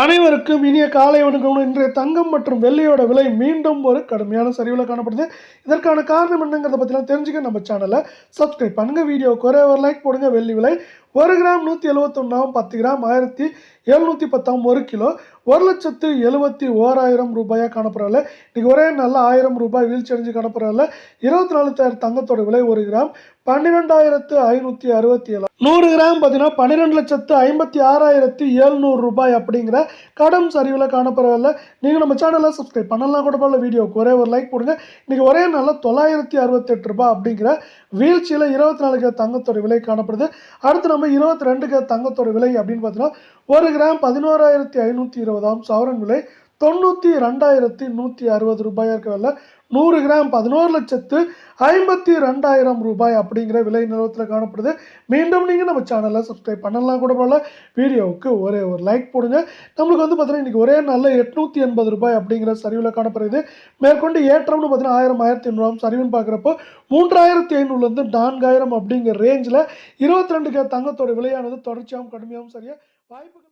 அனைவருக்கும் இனிய காலை வணக்கம். இன்றைய தங்கம் மற்றும் வெள்ளையோட விலை மீண்டும் ஒரு கடுமையான சரிவில் காணப்படுது. இதற்கான காரணம் என்னங்கிறத பற்றிலாம் தெரிஞ்சுக்க நம்ம சேனலை சப்ஸ்கிரைப் பண்ணுங்கள் வீடியோ குறைய ஒரு லைக் போடுங்க. வெள்ளி விலை ஒரு கிராம் நூற்றி எழுபத்தொன்னாம் பத்து கிராம் ஆயிரத்தி எழுநூற்றி பத்தாம் ஒரு கிலோ. ஒரு லட்சத்து எழுபத்தி ஓராயிரம் ரூபாயாக காணப்படுறதில்ல இன்றைக்கி ஒரே நல்ல ஆயிரம் ரூபாய் வீழ்ச்சி அடைஞ்சு காணப்படுறதில்ல இருபத்தி நாலு தங்கத்தோட விலை ஒரு கிராம் பன்னிரெண்டாயிரத்து ஐநூற்றி அறுபத்தி ஏழு. நூறு கிராம் பார்த்தீங்கன்னா பன்னிரெண்டு லட்சத்து ஐம்பத்தி ஆறாயிரத்தி எழுநூறு ரூபாய் அப்படிங்கிற கடன் சரிவில் காணப்படுறதில்ல நீங்கள் நம்ம சேனலை சப்ஸ்கிரைப் பண்ணலாம் கூட போல வீடியோவுக்கு ஒரே ஒரு லைக் போடுங்க. இன்றைக்கி ஒரே நாளில் தொள்ளாயிரத்தி அறுபத்தெட்டு ரூபாய் அப்படிங்கிற வீழ்ச்சியில் இருபத்தி நாலு கிலோ தங்கத்தோட விலை காணப்படுது. அடுத்து நம்ம இருபத்தி ரெண்டு கிலோ தங்கத்தோட விலை அப்படின்னு பார்த்தீங்கன்னா ஒரு கிராம் பதினோராயிரத்தி ஐநூற்றி இருபதாம் சவரன் விலை. தொண்ணூற்றி ரெண்டாயிரத்தி நூற்றி அறுபது ரூபாயாக இருக்கவில்ல நூறு கிராம் பதினோரு லட்சத்து ஐம்பத்தி ரெண்டாயிரம் ரூபாய் அப்படிங்கிற விலை நிலவரத்தில் காணப்படுது. மீண்டும் நீங்கள் நம்ம சேனலை சப்ஸ்கிரைப் பண்ணலாம் கூட போல வீடியோவுக்கு ஒரே ஒரு லைக் போடுங்க. நம்மளுக்கு வந்து பார்த்தீங்கன்னா இன்றைக்கி ஒரே நல்ல எட்நூற்றி எண்பது ரூபாய் அப்படிங்கிற சரிவில் காணப்படுது. மேற்கொண்டு ஏற்றம்னு பார்த்தீங்கன்னா ஆயிரம் ஆயிரத்தி ஐநூறுவாம் சரிவுன்னு பார்க்குறப்போ மூன்றாயிரத்தி ஐநூறுலேருந்து நான்காயிரம் அப்படிங்கிற ரேஞ்சில் இருபத்தி ரெண்டு தங்கத்தோட விலையானது தொடர்ச்சியாகவும் கடுமையாகவும் சரியாக வாய்ப்புகள்